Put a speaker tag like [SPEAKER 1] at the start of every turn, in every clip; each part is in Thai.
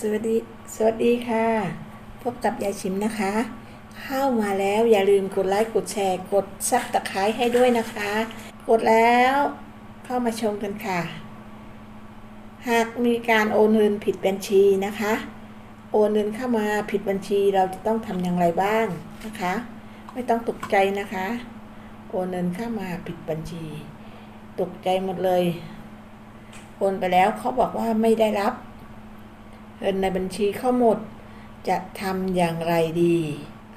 [SPEAKER 1] สวัสดี สวัสดีค่ะ พบกับยายชิมนะคะ เข้ามาแล้วอย่าลืมกดไลค์กดแชร์ กดซับตะไคร้ให้ด้วยนะคะ กดแล้วเข้ามาชมกันค่ะ หากมีการโอนเงินผิดบัญชีนะคะ โอนเงินเข้ามาผิดบัญชีเราจะต้องทำอย่างไรบ้างนะคะ ไม่ต้องตกใจนะคะ โอนเงินเข้ามาผิดบัญชี ตกใจหมดเลย โอนไปแล้วเขาบอกว่าไม่ได้รับ เงินในบัญชีเข้าหมด จะทำอย่างไรดี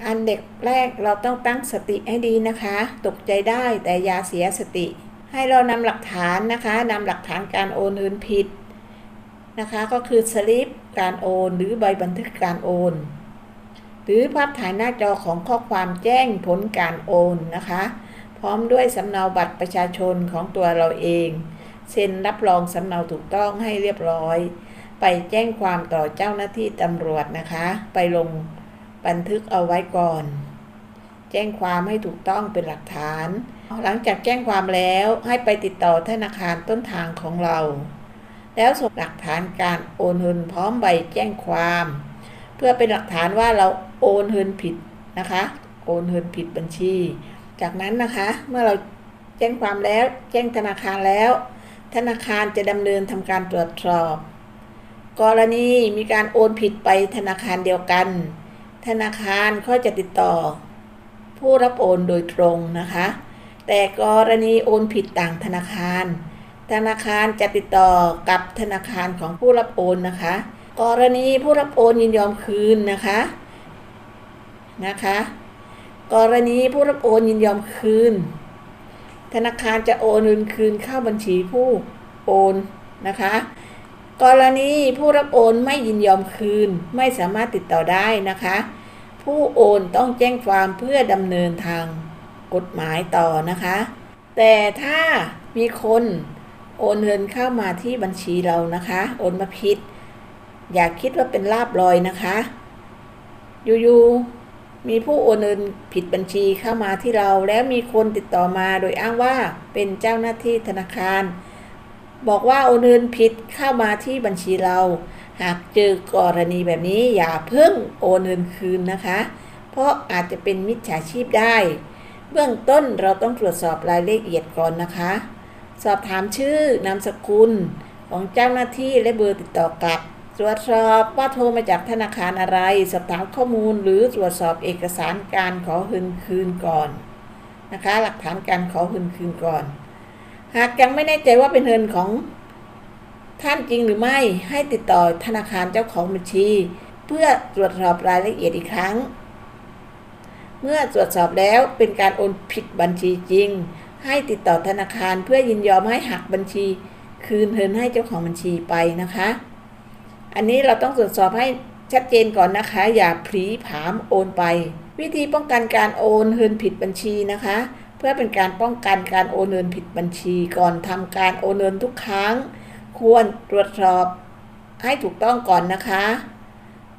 [SPEAKER 1] อันเด็กแรกเราต้องตั้งสติให้ดีนะคะ ตกใจได้แต่อย่าเสียสติ ให้เรานำหลักฐานนะคะนำหลักฐานการโอนเงินผิดนะคะก็คือสลิปการโอน หรือใบบันทึกการโอน หรือภาพถ่ายหน้าจอของข้อความแจ้งผลการโอนนะคะ พร้อมด้วยสำเนาบัตรประชาชนของตัวเราเอง เซ็นรับรองสำเนาถูกต้องให้เรียบร้อย ไปแจ้งความต่อเจ้าหน้าที่ตำรวจนะคะ ไปลงบันทึกเอาไว้ก่อน แจ้งความให้ถูกต้องเป็นหลักฐาน หลังจากแจ้งความแล้วให้ไปติดต่อธนาคารต้นทางของเรา แล้วส่งหลักฐานการโอนเงินพร้อมใบแจ้งความ เพื่อเป็นหลักฐานว่าเราโอนเงินผิดนะคะ โอนเงินผิดบัญชี จากนั้นนะคะ เมื่อเราแจ้งความแล้ว แจ้งธนาคารแล้ว ธนาคารจะดำเนินทำการตรวจสอบ กรณีมีการโอนผิดไปธนาคารเดียวกัน ธนาคารก็จะติดต่อ ผู้รับโอนโดยตรงนะคะ แต่กรณีโอนผิดต่างธนาคาร ธนาคารจะติดต่อกับธนาคารของผู้รับโอนนะคะ กรณีผู้รับโอนยินยอมคืนนะคะนะคะ กรณีผู้รับโอนยินยอมคืน ธนาคารจะโอนเงินคืนเข้าบัญชีผู้โอนนะคะ กรณีผู้รับโอนไม่ยินยอมคืนไม่สามารถติดต่อได้นะคะ ผู้โอนต้องแจ้งความเพื่อดำเนินทางกฎหมายต่อนะคะ แต่ถ้ามีคนโอนเงินเข้ามาที่บัญชีเรานะคะ โอนมาผิด อย่าคิดว่าเป็นลาบลอยนะคะอยู่ๆมีผู้โอนเงินผิดบัญชีเข้ามาที่เรา แล้วมีคนติดต่อมาโดยอ้างว่าเป็นเจ้าหน้าที่ธนาคาร บอกว่าโอนเงินผิดเข้ามาที่บัญชีเรา หากเจอกรณีแบบนี้อย่าเพิ่งโอนเงินคืนนะคะ เพราะอาจจะเป็นมิจฉาชีพได้ เบื้องต้นเราต้องตรวจสอบรายละเอียดก่อนนะคะ สอบถามชื่อนามสกุลของเจ้าหน้าที่และเบอร์ติดต่อกลับ ตรวจสอบว่าโทรมาจากธนาคารอะไร สอบถามข้อมูลหรือตรวจสอบเอกสารการขอคืนคืนก่อนนะคะ หลักฐานการขอคืนคืนก่อน หากยังไม่แน่ใจว่าเป็นเงินของท่านจริงหรือไม่ให้ติดต่อธนาคารเจ้าของบัญชี เพื่อตรวจสอบรายละเอียดอีกครั้ง เมื่อตรวจสอบแล้วเป็นการโอนผิดบัญชีจริง ให้ติดต่อธนาคารเพื่อยินยอมให้หักบัญชี คืนเงินให้เจ้าของบัญชีไปนะคะ อันนี้เราต้องตรวจสอบให้ชัดเจนก่อนนะคะ อย่าผลีผามโอนไป วิธีป้องกันการโอนเงินผิดบัญชีนะคะ เพื่อเป็นการป้องกันการโอนเงินผิดบัญชีก่อนทำการโอนเงินทุกครั้ง ควรตรวจสอบให้ถูกต้องก่อนนะคะ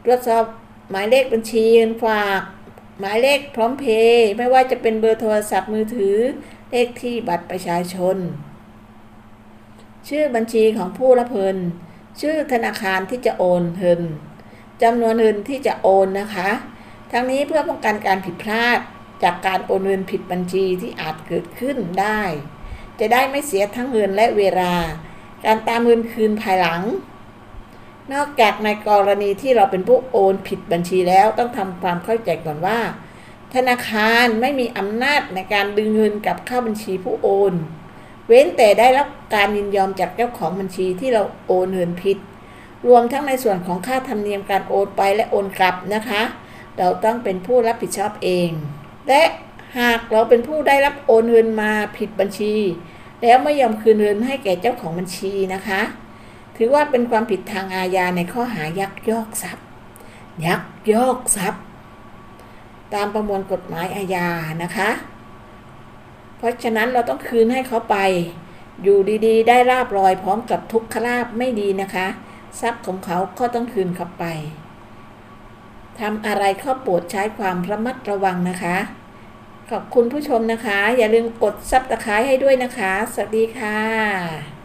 [SPEAKER 1] ตรวจสอบหมายเลขบัญชีเงินฝาก หมายเลขพร้อมเพย์ไม่ว่าจะเป็นเบอร์โทรศัพท์มือถือ เลขที่บัตรประชาชน ชื่อบัญชีของผู้รับเงินชื่อธนาคารที่จะโอนเงินจำนวนเงินที่จะโอนนะคะ ทั้งนี้เพื่อป้องกันการผิดพลาด จากการโอนเงินผิดบัญชีที่อาจเกิดขึ้นได้ จะได้ไม่เสียทั้งเงินและเวลา การตามเงินคืนภายหลัง นอกจากในกรณีที่เราเป็นผู้โอนผิดบัญชีแล้วต้องทำความเข้าใจก่อนว่า ธนาคารไม่มีอำนาจในการดึงเงินกลับเข้าบัญชีผู้โอน เว้นแต่ได้รับการยินยอมจากเจ้าของบัญชีที่เราโอนเงินผิด รวมทั้งในส่วนของค่าธรรมเนียมการโอนไปและโอนกลับนะคะ เราต้องเป็นผู้รับผิดชอบเอง และหากเราเป็นผู้ได้รับโอนเงินมาผิดบัญชี แล้วไม่ยอมคืนเงินให้แก่เจ้าของบัญชีนะคะ ถือว่าเป็นความผิดทางอาญาในข้อหายักยอกทรัพย์ ยักยอกทรัพย์ ตามประมวลกฎหมายอาญานะคะ เพราะฉะนั้นเราต้องคืนให้เขาไป อยู่ดีๆ ได้ราบรอยพร้อมกับทุกขลาบไม่ดีนะคะ ทรัพย์ของเขาก็ต้องคืนเขาไปทำอะไรข้อโปรดใช้ความระมัดระวังนะคะ ขอบคุณผู้ชมนะคะ อย่าลืมกดซับตะไคร้ให้ด้วยนะคะ สวัสดีค่ะ